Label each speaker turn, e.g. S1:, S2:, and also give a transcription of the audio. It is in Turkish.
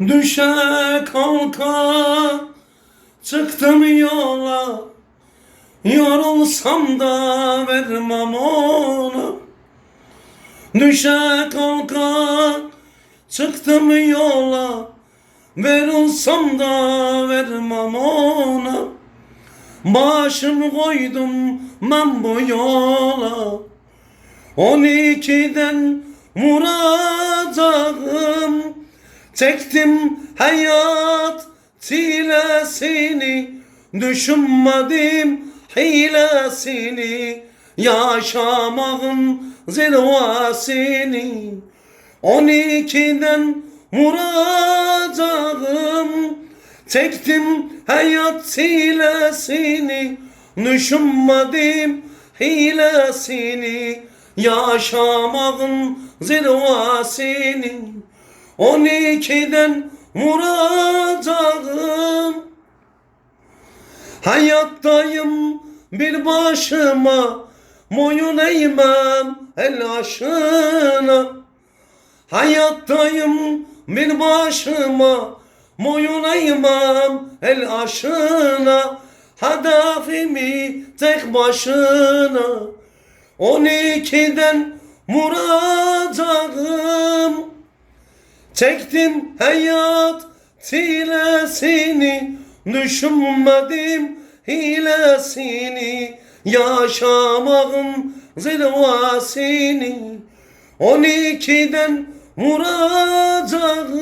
S1: Düşe kalka çıktım yola. Yorulsam da vermem onu. Düşe kalka çıktım yola. Verilsem da vermem ona Başımı koydum ben bu yola. On ikiden vuracağım Çektim hayat çilesini Düşünmedim hilesini Yaşamağın zirvesini. On ikiden vuracağım Çektim hayat çilesini Düşünmedim hilesini Yaşamağın zirvesini On ikiden vuracağım. Hayattayım bir başıma Boyun eğmem el aşına. Hayattayım bir başıma Boyun eğmem el aşına. Hedefimi tek başına. On ikiden vuracağım Çektim hayat çilesini Düşünmedim hilesini. Yaşamağın zirvesini On ikiden vuracağım